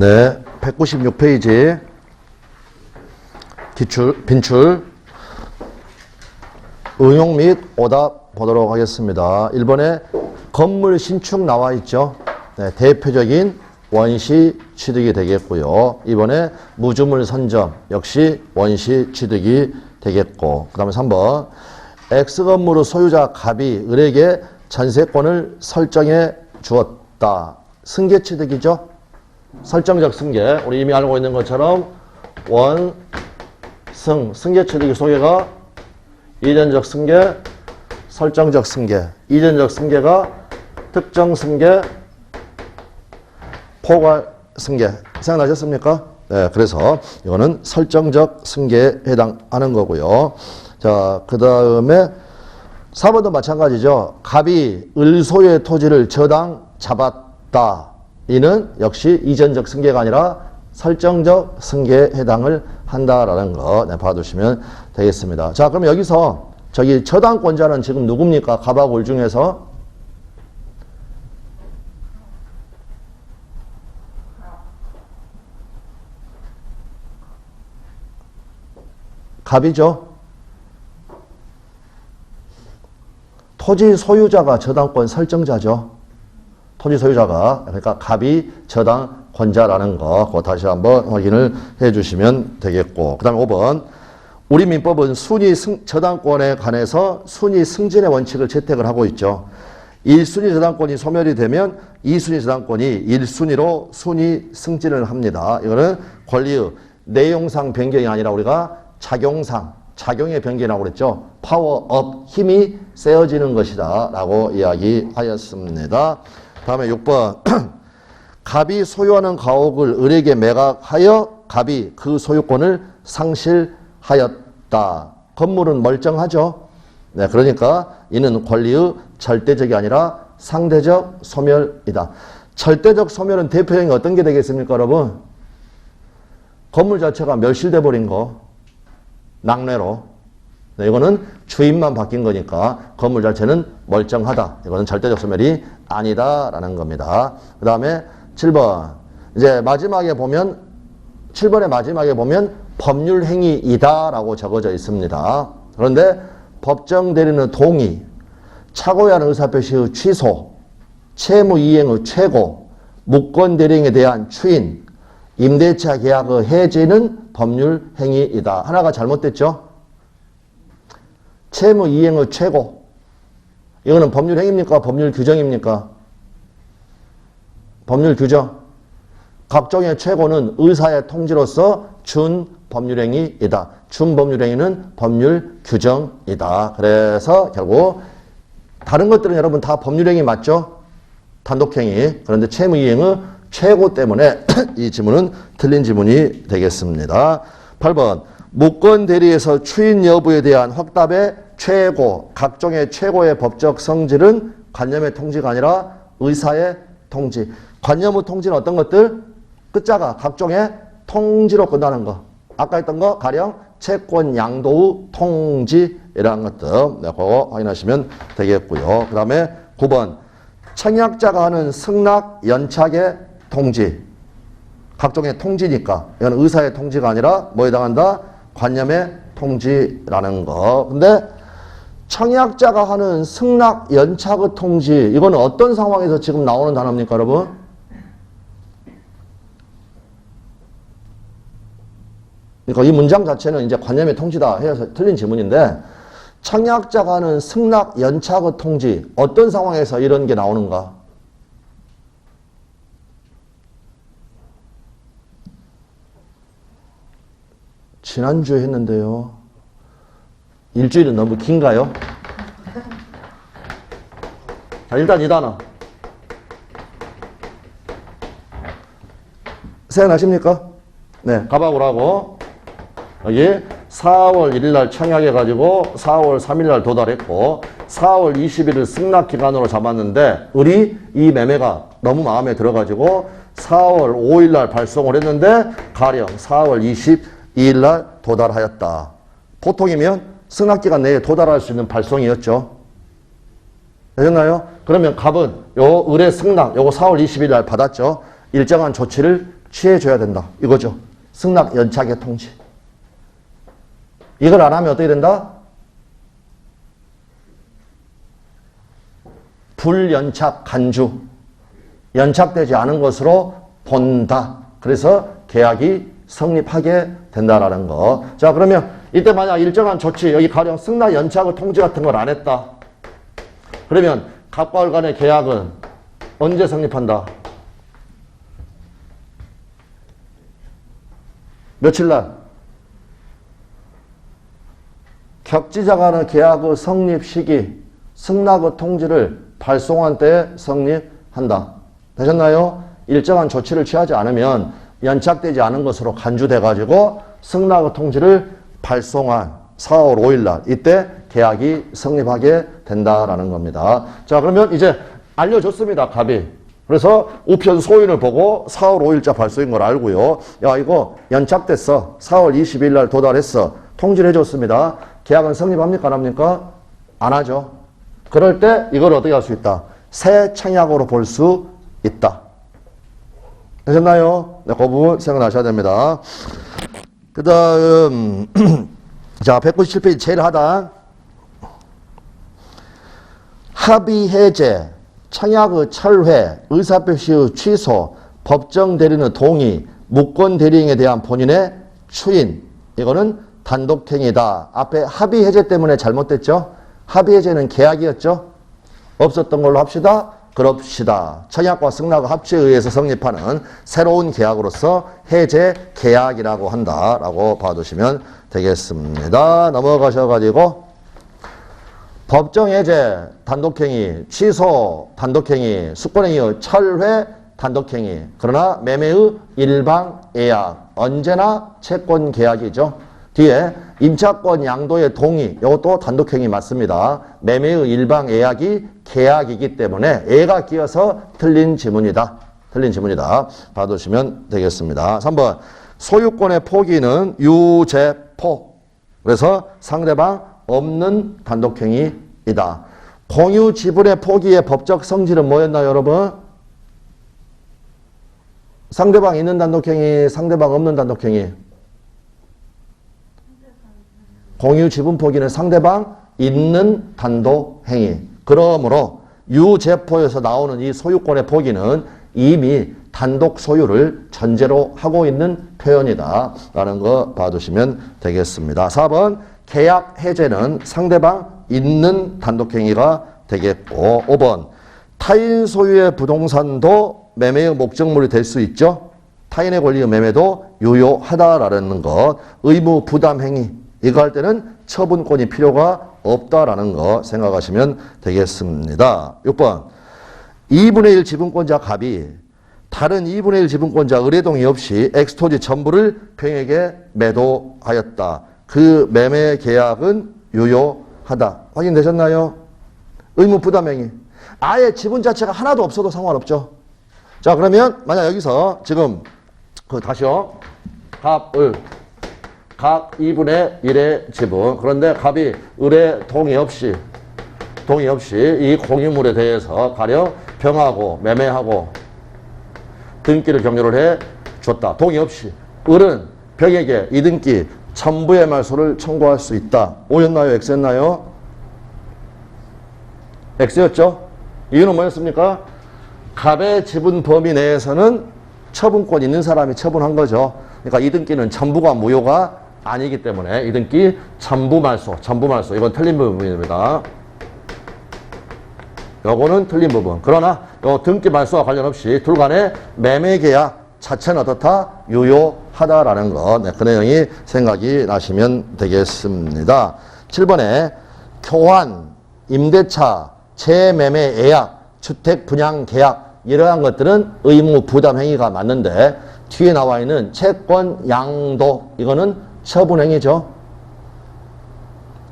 네, 196페이지 기출, 빈출 응용 및 오답 보도록 하겠습니다. 1번에 건물 신축 나와 있죠. 네, 대표적인 원시 취득이 되겠고요. 2번에 무주물 선점 역시 원시 취득이 되겠고 그 다음에 3번 X건물의 소유자 갑이 을에게 전세권을 설정해 주었다. 승계 취득이죠. 설정적 승계. 우리 이미 알고 있는 것처럼 원, 승, 승계 취득의 소개가 이전적 승계, 설정적 승계. 이전적 승계가 특정 승계, 포괄 승계. 생각나셨습니까? 네, 그래서 이거는 설정적 승계에 해당하는 거고요. 자, 그 다음에 4번도 마찬가지죠. 갑이 을소유의 토지를 저당 잡았다. 이는 역시 이전적 승계가 아니라 설정적 승계에 해당을 한다라는 거 네, 봐두시면 되겠습니다. 자, 그럼 여기서 저기 저당권자는 지금 누굽니까? 을 중에서 갑이죠. 토지 소유자가 저당권 설정자죠. 토지 소유자가 그러니까 갑이 저당 권자라는 거 그거 다시 한번 확인을 해 주시면 되겠고 그 다음에 5번 우리 민법은 순위 승, 저당권에 관해서 순위 승진의 원칙을 채택을 하고 있죠. 1순위 저당권이 소멸이 되면 2순위 저당권이 1순위로 순위 승진을 합니다. 이거는 권리의 내용상 변경이 아니라 우리가 작용상 작용의 변경이라고 그랬죠. 파워업 힘이 세어지는 것이다 라고 이야기하였습니다. 다음에 6번 갑이 소유하는 가옥을 을에게 매각하여 갑이 그 소유권을 상실하였다. 건물은 멀쩡하죠. 네, 그러니까 이는 권리의 절대적이 아니라 상대적 소멸이다. 절대적 소멸은 대표적인 어떤 게 되겠습니까, 여러분? 건물 자체가 멸실돼 버린 거. 낙뢰로. 네, 이거는 주인만 바뀐 거니까 건물 자체는 멀쩡하다. 이거는 절대적 소멸이 아니다라는 겁니다. 그 다음에 7번. 이제 마지막에 보면 7번의 마지막에 보면 법률 행위이다라고 적어져 있습니다. 그런데 법정 대리는 동의, 착오한 의사표시의 취소, 채무 이행의 최고, 무권 대리행에 대한 추인, 임대차 계약의 해지는 법률 행위이다. 하나가 잘못됐죠? 채무 이행의 최고. 이거는 법률 행위입니까? 법률 규정입니까? 법률 규정. 각종의 최고는 의사의 통지로서 준 법률 행위이다. 준 법률 행위는 법률 규정이다. 그래서 결국 다른 것들은 여러분 다 법률 행위 맞죠? 단독 행위. 그런데 채무 이행의 최고 때문에 이 지문은 틀린 지문이 되겠습니다. 8번 무권 대리에서 추인 여부에 대한 확답의 최고 각종의 최고의 법적 성질은 관념의 통지가 아니라 의사의 통지. 관념의 통지는 어떤 것들? 끝자가 각종의 통지로 끝나는 거. 아까 했던 거 가령 채권 양도의 통지이라는 것들. 네, 그거 확인하시면 되겠고요. 그 다음에 9번 청약자가 하는 승낙 연착의 통지. 각종의 통지니까. 이건 의사의 통지가 아니라 뭐에 해당한다? 관념의 통지라는 거. 근데 청약자가 하는 승낙 연착의 통지. 이건 어떤 상황에서 지금 나오는 단어입니까, 여러분? 그러니까 이 문장 자체는 이제 관념의 통지다 해서 틀린 지문인데 청약자가 하는 승낙 연착의 통지. 어떤 상황에서 이런 게 나오는가? 지난주에 했는데요. 일주일은 너무 긴가요? 자, 일단 이 단어. 생각나십니까? 네, 가박을 하고, 여기 4월 1일 날 청약해가지고 4월 3일 날 도달했고, 4월 20일을 승낙 기간으로 잡았는데, 우리 이 매매가 너무 마음에 들어가지고, 4월 5일 날 발송을 했는데, 가령 4월 22일 날 도달하였다. 보통이면 승낙기간 내에 도달할 수 있는 발송이었죠. 되셨나요? 그러면 갑은 요 의뢰 승낙 요거 4월 20일 날 받았죠. 일정한 조치를 취해줘야 된다. 이거죠. 승낙 연착의 통지. 이걸 안 하면 어떻게 된다? 불연착 간주. 연착되지 않은 것으로 본다. 그래서 계약이 성립하게 된다라는 거. 자, 그러면 이때 만약 일정한 조치, 여기 가령 승낙 연착의 통지 같은 걸 안 했다. 그러면 갑과을 간의 계약은 언제 성립한다? 며칠 날? 격지자 간의 계약의 성립 시기, 승낙의 통지를 발송한 때에 성립한다. 되셨나요? 일정한 조치를 취하지 않으면 연착되지 않은 것으로 간주돼가지고 승낙의 통지를 발송한 4월 5일 날 이때 계약이 성립하게 된다라는 겁니다. 자 그러면 이제 알려줬습니다. 갑이. 그래서 우편 소인을 보고 4월 5일자 발송인 걸 알고요. 야 이거 연착됐어. 4월 20일 날 도달했어. 통지를 해줬습니다. 계약은 성립합니까? 안 합니까? 안 하죠. 그럴 때 이걸 어떻게 할 수 있다? 새 청약으로 볼 수 있다. 되셨나요? 네, 그 부분 생각나셔야 됩니다. 그 다음, 자, 197페이지 제일 하단. 합의 해제, 청약의 철회, 의사표시의 취소, 법정 대리인의 동의, 무권 대리인에 대한 본인의 추인. 이거는 단독행위다. 앞에 합의 해제 때문에 잘못됐죠? 합의 해제는 계약이었죠? 없었던 걸로 합시다. 그럽시다. 청약과 승낙의 합치에 의해서 성립하는 새로운 계약으로서 해제 계약이라고 한다라고 봐두시면 되겠습니다. 넘어가셔가지고 법정 해제 단독행위, 취소 단독행위, 수권행위, 철회 단독행위. 그러나 매매의 일방 예약 언제나 채권 계약이죠. 뒤에 임차권 양도의 동의 이것도 단독행위 맞습니다. 매매의 일방 예약이 계약이기 때문에 애가 끼어서 틀린 지문이다. 틀린 지문이다. 봐두시면 되겠습니다. 3번 소유권의 포기는 유제포 그래서 상대방 없는 단독행위이다. 공유 지분의 포기의 법적 성질은 뭐였나요 여러분? 상대방 있는 단독행위, 상대방 없는 단독행위. 공유 지분 포기는 상대방 있는 단독 행위. 그러므로 유제포에서 나오는 이 소유권의 포기는 이미 단독 소유를 전제로 하고 있는 표현이다. 라는 거 봐두시면 되겠습니다. 4번 계약 해제는 상대방 있는 단독 행위가 되겠고 5번 타인 소유의 부동산도 매매의 목적물이 될 수 있죠. 타인의 권리의 매매도 유효하다라는 것. 의무 부담 행위. 이거 할 때는 처분권이 필요가 없다라는 거 생각하시면 되겠습니다. 6번. 2분의 1 지분권자 갑이 다른 2분의 1 지분권자 의뢰동의 없이 엑스토지 전부를 병에게 매도하였다. 그 매매 계약은 유효하다. 확인되셨나요? 의무 부담행위. 아예 지분 자체가 하나도 없어도 상관없죠. 자, 그러면 만약 여기서 지금 그 다시요. 갑을 각 2분의 1의 지분. 그런데 갑이 의뢰 동의 없이 동의 없이 이 공유물에 대해서 가령 병하고 매매하고 등기를 격려를 해 줬다. 동의 없이 을은 병에게 이 등기 전부의 말소를 청구할 수 있다. O였나요? X였나요? X였죠? 이유는 뭐였습니까? 갑의 지분 범위 내에서는 처분권 있는 사람이 처분한 거죠. 그러니까 이 등기는 전부가 무효가 아니기 때문에 이 등기 전부 말소, 전부 말소 이건 틀린 부분입니다. 요거는 틀린 부분. 그러나 요 등기 말소와 관련 없이 둘 간의 매매 계약 자체는 어떻다? 유효하다라는 것. 네, 그 내용이 생각이 나시면 되겠습니다. 7번에 교환, 임대차, 재매매 예약, 주택 분양 계약 이러한 것들은 의무 부담 행위가 맞는데 뒤에 나와 있는 채권 양도 이거는 처분 행위죠.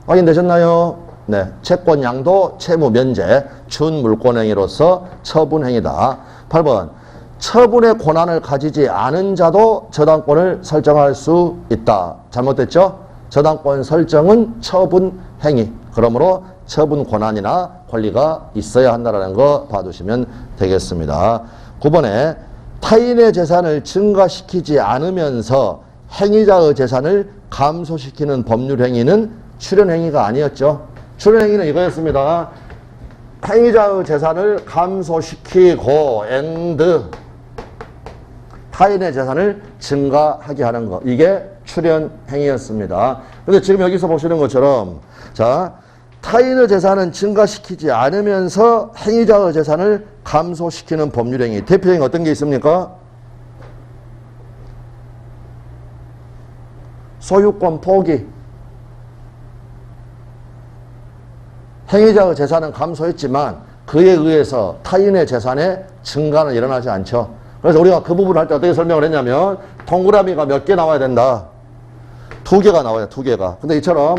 확인되셨나요? 네. 채권 양도 채무 면제 준 물권 행위로서 처분 행위다. 8번 처분의 권한을 가지지 않은 자도 저당권을 설정할 수 있다. 잘못됐죠? 저당권 설정은 처분 행위. 그러므로 처분 권한이나 권리가 있어야 한다는 거 봐두시면 되겠습니다. 9번에 타인의 재산을 증가시키지 않으면서 행위자의 재산을 감소시키는 법률 행위는 출연 행위가 아니었죠. 출연 행위는 이거였습니다. 행위자의 재산을 감소시키고 and 타인의 재산을 증가하게 하는 것. 이게 출연 행위였습니다. 근데 지금 여기서 보시는 것처럼 자, 타인의 재산은 증가시키지 않으면서 행위자의 재산을 감소시키는 법률 행위. 대표적인 어떤 게 있습니까? 소유권 포기. 행위자의 재산은 감소했지만 그에 의해서 타인의 재산의 증가는 일어나지 않죠. 그래서 우리가 그 부분을 할 때 어떻게 설명을 했냐면 동그라미가 몇 개 나와야 된다. 두 개가 나와요. 두 개가. 근데 이처럼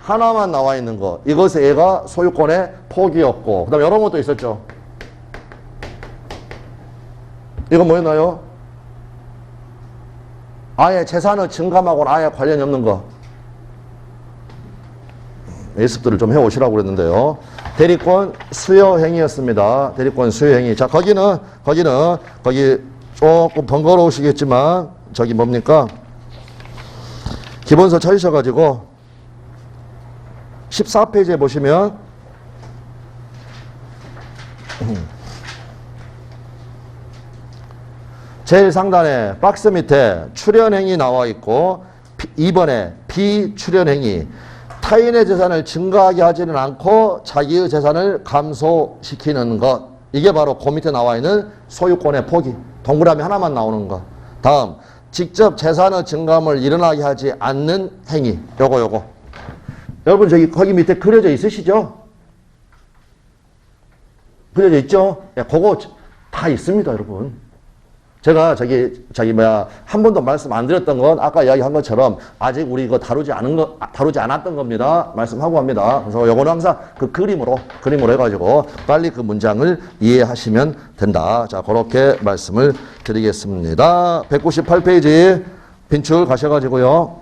하나만 나와 있는 거. 이것의 애가 소유권의 포기였고 그 다음에 이런 것도 있었죠. 이건 뭐였나요? 아예 재산의 증감하고는 아예 관련이 없는 거. 예습들을 좀 해오시라고 그랬는데요. 대리권 수여행위였습니다. 대리권 수여행위. 자, 거기는, 거기는, 거기 조금 번거로우시겠지만, 저기 뭡니까? 기본서 찾으셔가지고, 14페이지에 보시면, 제일 상단에 박스 밑에 출연행위 나와 있고 2번에 비출연행위 타인의 재산을 증가하게 하지는 않고 자기의 재산을 감소시키는 것. 이게 바로 그 밑에 나와 있는 소유권의 포기. 동그라미 하나만 나오는 것. 다음 직접 재산의 증감을 일어나게 하지 않는 행위. 요거 요거. 여러분 저기 거기 밑에 그려져 있으시죠? 그려져 있죠? 예, 그거 다 있습니다 여러분 제가 저기 저기 뭐야 한 번도 말씀 안 드렸던 건 아까 이야기한 것처럼 아직 우리 이거 다루지 않은 거 다루지 않았던 겁니다. 말씀하고 합니다. 그래서 요거는 항상 그 그림으로 그림으로 해가지고 빨리 그 문장을 이해하시면 된다. 자 그렇게 말씀을 드리겠습니다. 198페이지 빈출 가셔가지고요.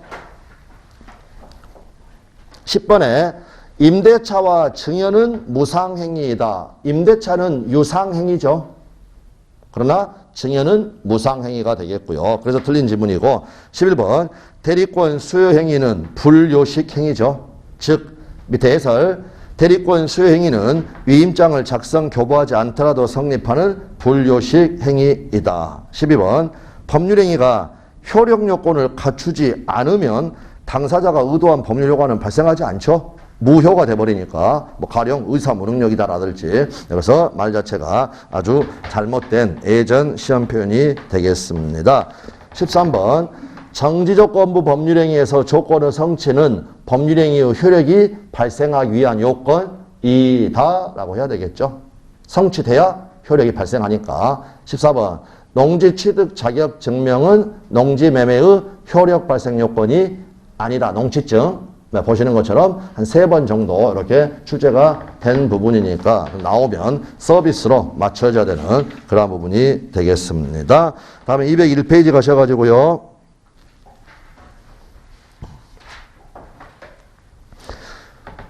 10번에 임대차와 증여는 무상행위이다. 임대차는 유상행위죠. 그러나 증여는 무상행위가 되겠고요. 그래서 틀린 지문이고 11번 대리권 수요행위는 불요식 행위죠. 즉 밑에 해설 대리권 수요행위는 위임장을 작성 교부하지 않더라도 성립하는 불요식 행위이다. 12번 법률행위가 효력 요건을 갖추지 않으면 당사자가 의도한 법률 효과는 발생하지 않죠. 무효가 돼버리니까 뭐 가령 의사 무능력이다라든지 그래서 말 자체가 아주 잘못된 예전 시험 표현이 되겠습니다. 13번 정지조건부 법률행위에서 조건의 성취는 법률행위의 효력이 발생하기 위한 요건이다 라고 해야 되겠죠. 성취돼야 효력이 발생하니까 14번 농지 취득 자격 증명은 농지 매매의 효력 발생 요건이 아니다. 농취증 네, 보시는 것처럼 한 세 번 정도 이렇게 출제가 된 부분이니까 나오면 서비스로 맞춰져야 되는 그런 부분이 되겠습니다. 다음에 201페이지 가셔가지고요.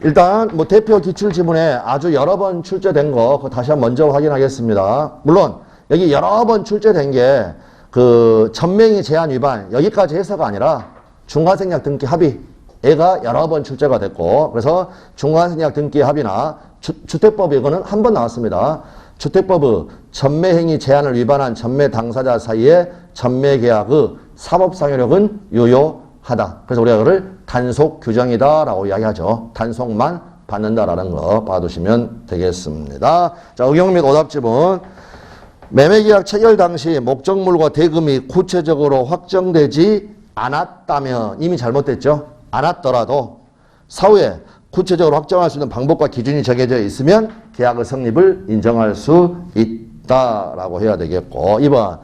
일단 뭐 대표 기출 지문에 아주 여러 번 출제된 거 다시 한번 먼저 확인하겠습니다. 물론 여기 여러 번 출제된 게 그 전명의 제한 위반 여기까지 해서가 아니라 중간생략 등기 합의 애가 여러 번 출제가 됐고 그래서 중간생략 등기 합의나 주, 택법 이거는 한 번 나왔습니다. 주택법의 전매행위 제한을 위반한 전매 당사자 사이에 전매계약의 사법상효력은 유효하다. 그래서 우리가 그를 단속 규정이다라고 이야기하죠. 단속만 받는다라는 거 봐두시면 되겠습니다. 자, 의경 및 오답 지문. 매매계약 체결 당시 목적물과 대금이 구체적으로 확정되지 않았다면 이미 잘못됐죠. 않았더라도 사후에 구체적으로 확정할 수 있는 방법과 기준이 정해져 있으면 계약의 성립을 인정할 수 있다라고 해야 되겠고 2번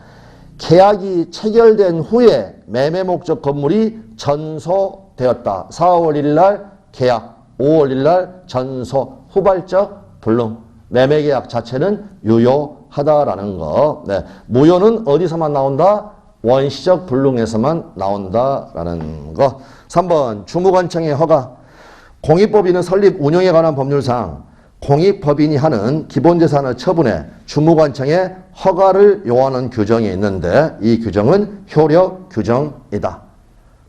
계약이 체결된 후에 매매 목적 건물이 전소되었다. 4월 1일 날 계약, 5월 1일 날 전소, 후발적 불능. 매매 계약 자체는 유효하다라는 거. 네. 무효는 어디서만 나온다? 원시적 불능에서만 나온다라는 거. 3번 주무관청의 허가 공익법인은 설립 운영에 관한 법률상 공익법인이 하는 기본재산의 처분에 주무관청에 허가를 요하는 규정이 있는데 이 규정은 효력 규정이다.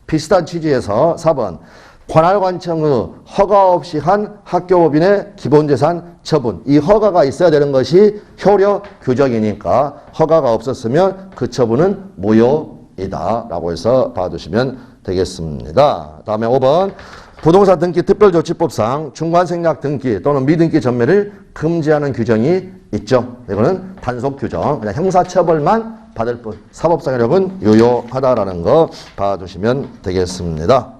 비슷한 취지에서 4번 관할관청의 허가 없이 한 학교법인의 기본재산 처분 이 허가가 있어야 되는 것이 효력 규정이니까 허가가 없었으면 그 처분은 무효이다 라고 해서 봐두시면 되겠습니다. 다음에 5번 부동산 등기 특별조치법상 중간생략 등기 또는 미등기 전매를 금지하는 규정이 있죠. 이거는 단속 규정, 그냥 형사처벌만 받을 뿐 사법상의력은 유효하다라는 거 봐두시면 되겠습니다.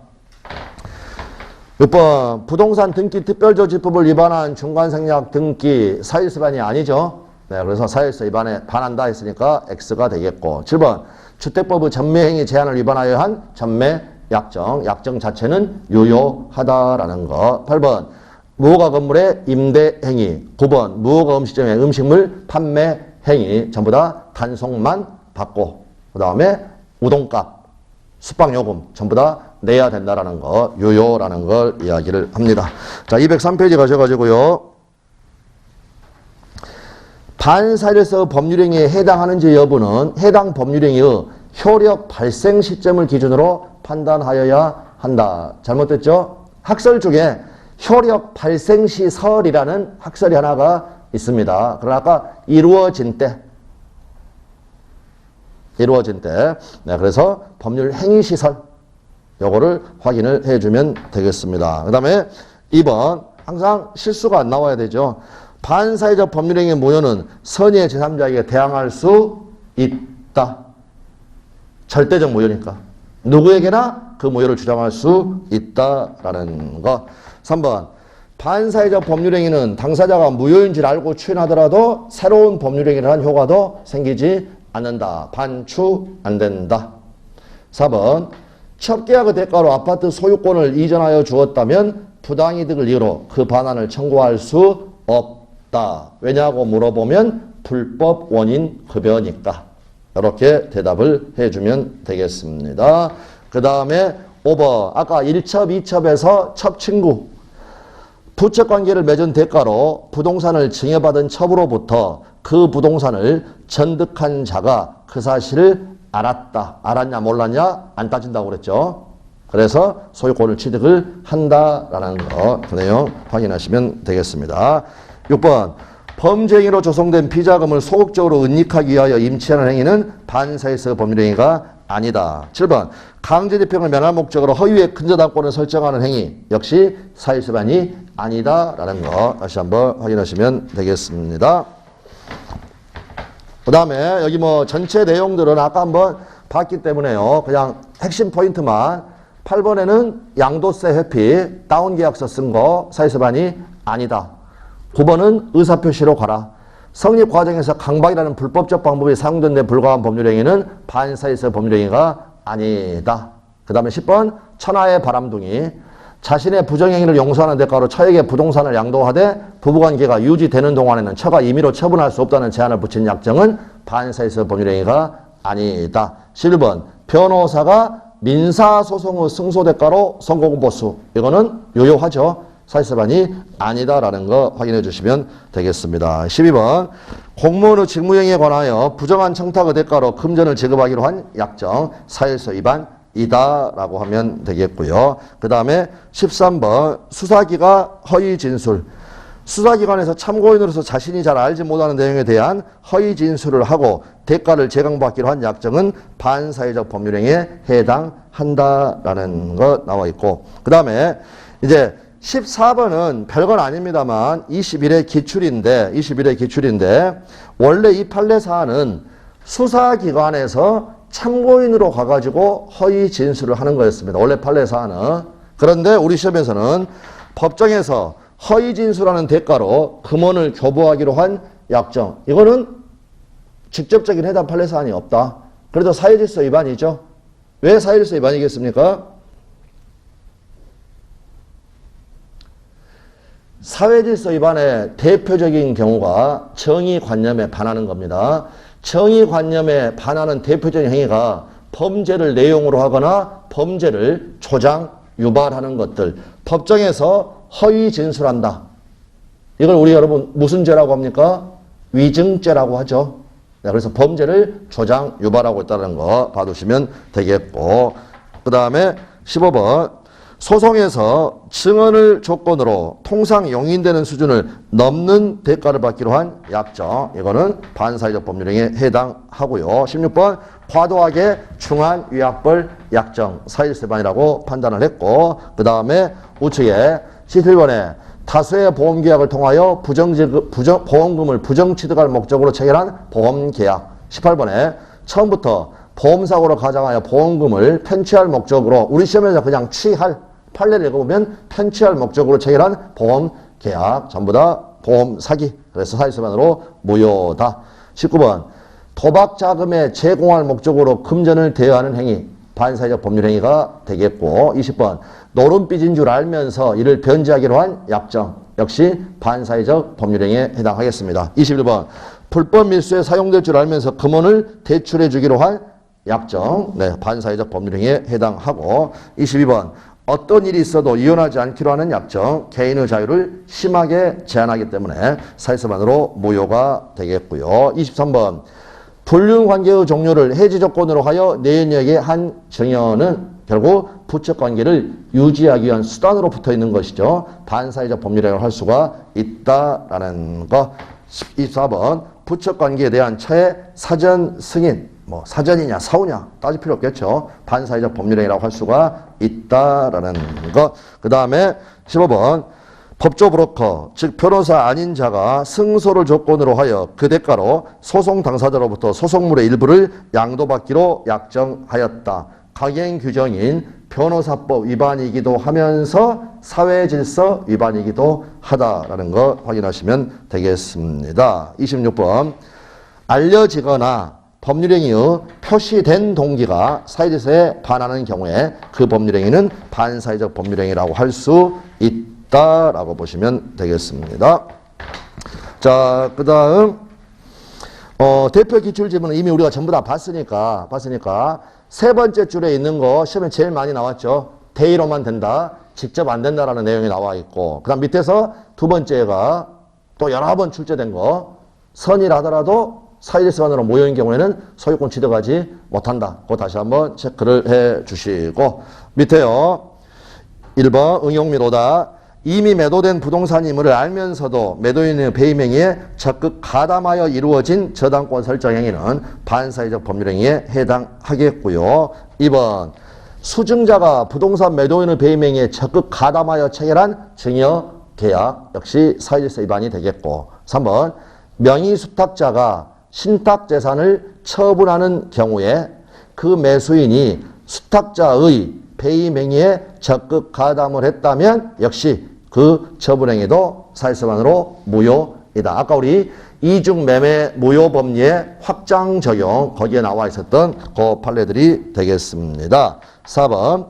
6번 부동산 등기 특별조치법을 위반한 중간생략 등기 사일수반이 아니죠. 네, 그래서 사일수 위반에 반한다 했으니까 X가 되겠고 7번 주택법의 전매행위 제한을 위반하여 한 전매 약정, 약정 자체는 유효하다라는 거 8번 무허가 건물의 임대 행위 9번 무허가 음식점의 음식물 판매 행위 전부 다 단속만 받고 그 다음에 우동값 숙박요금 전부 다 내야 된다라는 거, 유효라는 걸 이야기를 합니다. 자, 203페이지 가셔가지고요. 반사일서 법률행위에 해당하는지 여부는 해당 법률행위의 효력 발생 시점을 기준으로 판단하여야 한다. 잘못됐죠? 학설 중에 효력 발생 시설이라는 학설이 하나가 있습니다. 그러나 아까 이루어진 때, 이루어진 때, 네, 그래서 법률 행위 시설, 요거를 확인을 해주면 되겠습니다. 그 다음에 2번 항상 실수가 안 나와야 되죠. 반사회적 법률행위 무효는 선의의 제3자에게 대항할 수 있다. 절대적 무효니까. 누구에게나 그 무효를 주장할 수 있다라는 거. 3번 반사회적 법률행위는 당사자가 무효인 줄 알고 추인하더라도 새로운 법률행위를 한 효과도 생기지 않는다. 반추 안 된다. 4번 첩계약의 대가로 아파트 소유권을 이전하여 주었다면 부당이득을 이유로 그 반환을 청구할 수 없다. 왜냐고 물어보면 불법 원인 급여니까. 이렇게 대답을 해주면 되겠습니다. 그 다음에 5번 아까 1첩, 2첩에서 첩친구 부채관계를 맺은 대가로 부동산을 증여받은 첩으로부터 그 부동산을 전득한 자가 그 사실을 알았다. 알았냐 몰랐냐 안 따진다고 그랬죠. 그래서 소유권을 취득을 한다라는 거, 그 내용 확인하시면 되겠습니다. 6번 범죄행위로 조성된 피자금을 소극적으로 은닉하기 위하여 임치하는 행위는 반사에서 법률행위가 아니다. 7번 강제집행을 면할 목적으로 허위의 근저당권을 설정하는 행위 역시 사유수반이 아니다라는 거 다시 한번 확인하시면 되겠습니다. 그 다음에 여기 뭐 전체 내용들은 아까 한번 봤기 때문에요. 그냥 핵심 포인트만 8번에는 양도세 회피 다운 계약서 쓴 거 사유수반이 아니다. 9번은 의사표시로 가라. 성립 과정에서 강박이라는 불법적 방법이 사용된 데 불과한 법률행위는 반사에서 법률행위가 아니다. 그 다음에 10번 천하의 바람둥이 자신의 부정행위를 용서하는 대가로 처에게 부동산을 양도하되 부부관계가 유지되는 동안에는 처가 임의로 처분할 수 없다는 제한을 붙인 약정은 반사에서 법률행위가 아니다. 11번 변호사가 민사소송의 승소대가로 선고금보수 이거는 유효하죠. 사실반이 아니다라는 거 확인해 주시면 되겠습니다. 12번 공무원의 직무행위에 관하여 부정한 청탁의 대가로 금전을 지급하기로 한 약정 사일서 위반 이다라고 하면 되겠고요. 그 다음에 13번 수사기가 허위 진술 수사기관에서 참고인으로서 자신이 잘 알지 못하는 내용에 대한 허위 진술을 하고 대가를 제공받기로 한 약정은 반사회적 법률행위에 해당한다라는 거 나와 있고 그 다음에 이제 14번은 별건 아닙니다만 21의 기출인데 21의 기출인데 원래 이 판례 사안은 수사기관에서 참고인으로 가가지고 허위 진술을 하는 거였습니다. 원래 판례 사안은 그런데 우리 시험에서는 법정에서 허위 진술하는 대가로 금원을 교부하기로 한 약정 이거는 직접적인 해당 판례 사안이 없다. 그래도 사회질서 위반이죠. 왜 사회질서 위반이겠습니까? 사회질서 위반의 대표적인 경우가 정의관념에 반하는 겁니다. 정의관념에 반하는 대표적인 행위가 범죄를 내용으로 하거나 범죄를 조장, 유발하는 것들. 법정에서 허위 진술한다. 이걸 우리 여러분 무슨 죄라고 합니까? 위증죄라고 하죠. 네, 그래서 범죄를 조장 유발하고 있다는 거 봐두시면 되겠고 그 다음에 15번 소송에서 증언을 조건으로 통상 용인되는 수준을 넘는 대가를 받기로 한 약정 이거는 반사회적 법률행위에 해당하고요. 16번 과도하게 중한 위약벌 약정 사실세반이라고 판단을 했고 그 다음에 우측에 17번에 타수의 보험계약을 통하여 부정지급, 부정, 보험금을 부정취득할 목적으로 체결한 보험계약 18번에 처음부터 보험사고로 가장하여 보험금을 편취할 목적으로 우리 시험에서 그냥 취할 판례를 읽어보면 편취할 목적으로 체결한 보험 계약. 전부 다 보험 사기. 그래서 사실세반으로 무효다. 19번. 도박 자금에 제공할 목적으로 금전을 대여하는 행위. 반사회적 법률 행위가 되겠고. 20번. 노름 삐진 줄 알면서 이를 변제하기로 한 약정. 역시 반사회적 법률 행위에 해당하겠습니다. 21번. 불법 밀수에 사용될 줄 알면서 금원을 대출해 주기로 한 약정. 네, 반사회적 법률 행위에 해당하고. 22번 어떤 일이 있어도 이혼하지 않기로 하는 약정 개인의 자유를 심하게 제한하기 때문에 사회서반으로 무효가 되겠고요. 23번 불륜 관계의 종료를 해지 조건으로 하여 내연역의 한 증여는 결국 부적 관계를 유지하기 위한 수단으로 붙어 있는 것이죠. 반사회적 법률이라고 할 수가 있다라는 거. 24번 부적 관계에 대한 처의 사전 승인 뭐 사전이냐 사후냐 따질 필요 없겠죠. 반사회적 법률행위라고 할 수가 있다라는 거. 그 다음에 15번 법조 브로커, 즉 변호사 아닌 자가 승소를 조건으로 하여 그 대가로 소송 당사자로부터 소송물의 일부를 양도받기로 약정하였다. 강행 규정인 변호사법 위반이기도 하면서 사회질서 위반이기도 하다라는 거 확인하시면 되겠습니다. 26번 알려지거나 법률행위의 표시된 동기가 사회질서에 반하는 경우에 그 법률행위는 반사회적 법률행위라고 할 수 있다라고 보시면 되겠습니다. 자, 그 다음 어, 대표 기출지문은 이미 우리가 전부 다 봤으니까 봤으니까 세 번째 줄에 있는 거 시험에 제일 많이 나왔죠. 대의로만 된다. 직접 안 된다라는 내용이 나와 있고 그 다음 밑에서 두 번째가 또 여러 번 출제된 거 선이라더라도 사회질서반으로 모여인 경우에는 소유권 취득하지 못한다. 그거 다시 한번 체크를 해 주시고 밑에요. 1번 응용 및 오다. 이미 매도된 부동산임을 알면서도 매도인의 배임행위에 적극 가담하여 이루어진 저당권 설정 행위는 반사회적 법률행위에 해당하겠고요. 2번 수증자가 부동산 매도인의 배임행위에 적극 가담하여 체결한 증여 계약 역시 사회질서 위반이 되겠고 3번 명의수탁자가 신탁재산을 처분하는 경우에 그 매수인이 수탁자의 배임행위에 적극 가담을 했다면 역시 그 처분행위도 사실서반으로 무효이다. 아까 우리 이중 매매 무효 법리의 확장 적용 거기에 나와 있었던 그 판례들이 되겠습니다. 4번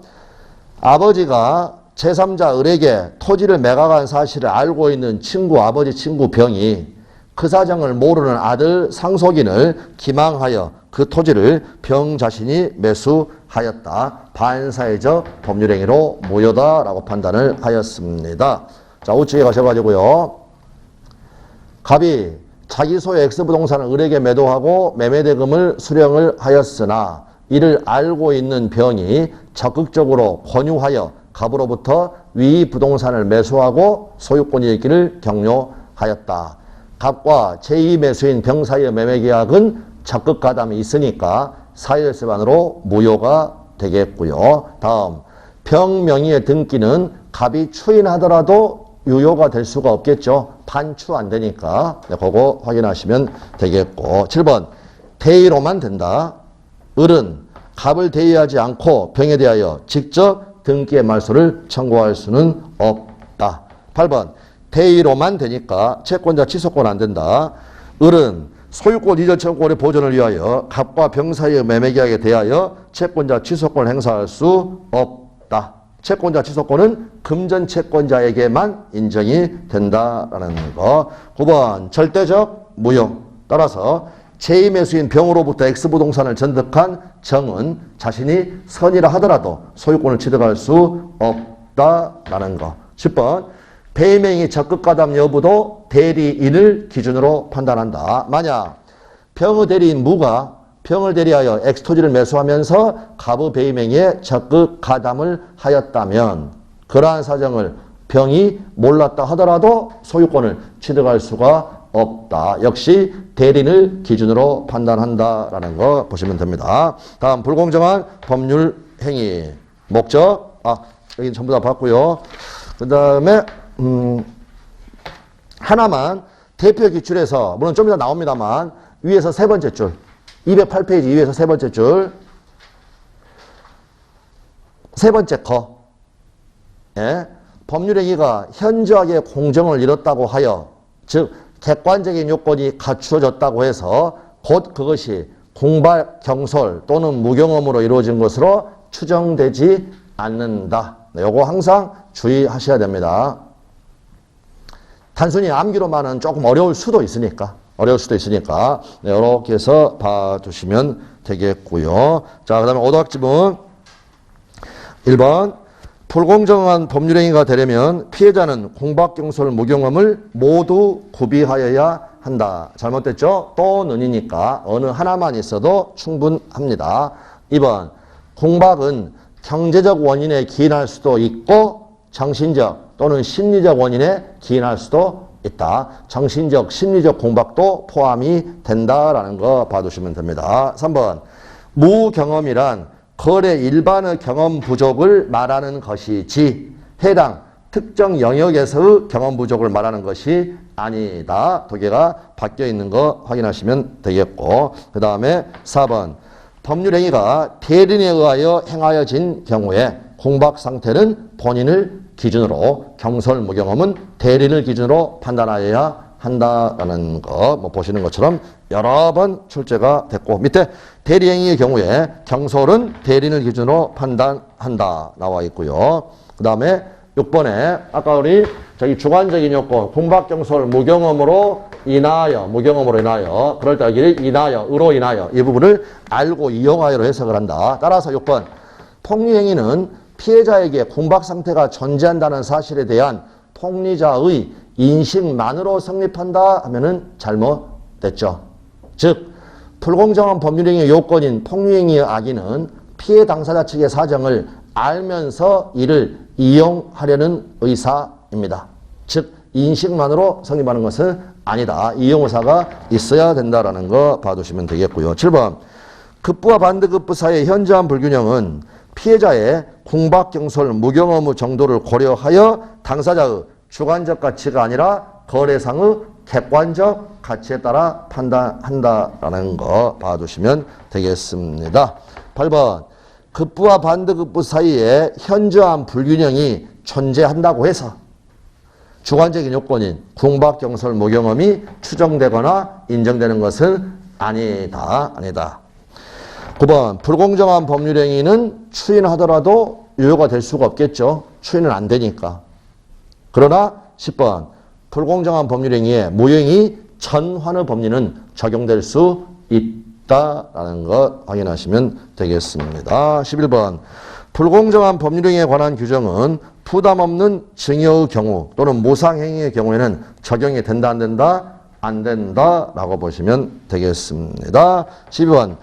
아버지가 제3자 을에게 토지를 매각한 사실을 알고 있는 친구 아버지 친구 병이 그 사정을 모르는 아들 상속인을 기망하여 그 토지를 병 자신이 매수하였다. 반사회적 법률행위로 무효다라고 판단을 하였습니다. 자, 우측에 가셔가지고요. 갑이 자기 소유 X부동산을 을에게 매도하고 매매대금을 수령을 하였으나 이를 알고 있는 병이 적극적으로 권유하여 갑으로부터 위 부동산을 매수하고 소유권이 있기를 격려하였다. 갑과 제2 매수인 병 사이의 매매 계약은 적극 가담이 있으니까 사유열세반으로 무효가 되겠고요. 다음 병 명의의 등기는 갑이 추인하더라도 유효가 될 수가 없겠죠. 반추 안 되니까 네, 그거 확인하시면 되겠고 7번 대의로만 된다. 을은 갑을 대의하지 않고 병에 대하여 직접 등기의 말소를 청구할 수는 없다. 8번 대의로만 되니까 채권자 취소권 안 된다. 을은 소유권 이전 청구권의 보존을 위하여 갑과 병 사이의 매매계약에 대하여 채권자 취소권을 행사할 수 없다. 채권자 취소권은 금전 채권자에게만 인정이 된다라는 거. 9번 절대적 무효. 따라서 제2 매수인 병으로부터 X부동산을 전득한 정은 자신이 선이라 하더라도 소유권을 취득할 수 없다라는 거. 10번 배명이 적극 가담 여부도 대리인을 기준으로 판단한다. 만약 병의 대리인 무가 병을 대리하여 엑스토지를 매수하면서 가부 배명에 적극 가담을 하였다면 그러한 사정을 병이 몰랐다 하더라도 소유권을 취득할 수가 없다. 역시 대리인을 기준으로 판단한다라는 거 보시면 됩니다. 다음 불공정한 법률 행위 목적 아 여기 전부 다 봤고요. 그 다음에 음, 하나만 대표 기출에서 물론 좀 이따 나옵니다만 위에서 세 번째 줄 208페이지 위에서 세 번째 줄 세 번째 거 예? 법률행위가 현저하게 공정을 잃었다고 하여 즉 객관적인 요건이 갖추어졌다고 해서 곧 그것이 공발, 경솔 또는 무경험으로 이루어진 것으로 추정되지 않는다. 네, 요거 항상 주의하셔야 됩니다. 단순히 암기로만은 조금 어려울 수도 있으니까 어려울 수도 있으니까 네, 이렇게 해서 봐주시면 되겠고요. 자, 그 다음에 오도학집은 1번 불공정한 법률행위가 되려면 피해자는 공박경솔 무경험을 모두 구비하여야 한다. 잘못됐죠? 또는이니까 어느 하나만 있어도 충분합니다. 2번 공박은 경제적 원인에 기인할 수도 있고 정신적 또는 심리적 원인에 기인할 수도 있다. 정신적, 심리적 공박도 포함이 된다라는 거 봐두시면 됩니다. 3번 무경험이란 거래 일반의 경험 부족을 말하는 것이지 해당 특정 영역에서의 경험 부족을 말하는 것이 아니다. 두 개가 바뀌어 있는 거 확인하시면 되겠고 그 다음에 4번 법률 행위가 대리인에 의하여 행하여진 경우에 공박 상태는 본인을 기준으로 경솔 무경험은 대리인을 기준으로 판단하여야 한다라는 거, 뭐 보시는 것처럼 여러 번 출제가 됐고, 밑에 대리행위의 경우에 경솔은 대리인을 기준으로 판단한다 나와 있고요. 그 다음에 6번에 아까 우리 저기 주관적인 요건, 공박경솔 무경험으로 인하여, 무경험으로 인하여, 그럴 때 여기 인하여, 의로 인하여 이 부분을 알고 이용하여로 해석을 한다. 따라서 6번, 폭리행위는 피해자에게 공박 상태가 존재한다는 사실에 대한 폭리자의 인식만으로 성립한다 하면은 잘못됐죠. 즉 불공정한 법률행위의 요건인 폭리행위의 악의는 피해 당사자 측의 사정을 알면서 이를 이용하려는 의사입니다. 즉 인식만으로 성립하는 것은 아니다. 이용 의사가 있어야 된다라는 거 봐두시면 되겠고요. 7번 급부와 반대급부 사이의 현저한 불균형은 피해자의 공박경솔 무경험의 정도를 고려하여 당사자의 주관적 가치가 아니라 거래상의 객관적 가치에 따라 판단한다라는 거 봐두시면 되겠습니다. 8번 급부와 반대급부 사이에 현저한 불균형이 존재한다고 해서 주관적인 요건인 궁박경솔 무경험이 추정되거나 인정되는 것은 아니다. 아니다. 9번 불공정한 법률행위는 추인하더라도 유효가 될 수가 없겠죠. 추인은 안 되니까. 그러나 10번 불공정한 법률행위에 무효행위 전환의 법리는 적용될 수 있다라는 것 확인하시면 되겠습니다. 11번 불공정한 법률행위에 관한 규정은 부담 없는 증여의 경우 또는 모상행위의 경우에는 적용이 된다 안 된다? 안 된다라고 보시면 되겠습니다. 12번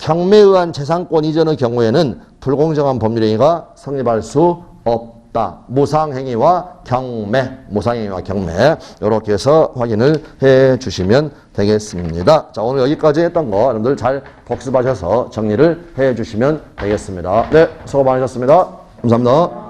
경매에 의한 재산권 이전의 경우에는 불공정한 법률행위가 성립할 수 없다. 무상행위와 경매, 무상행위와 경매 이렇게 해서 확인을 해 주시면 되겠습니다. 자 오늘 여기까지 했던 거 여러분들 잘 복습하셔서 정리를 해 주시면 되겠습니다. 네, 수고 많으셨습니다. 감사합니다.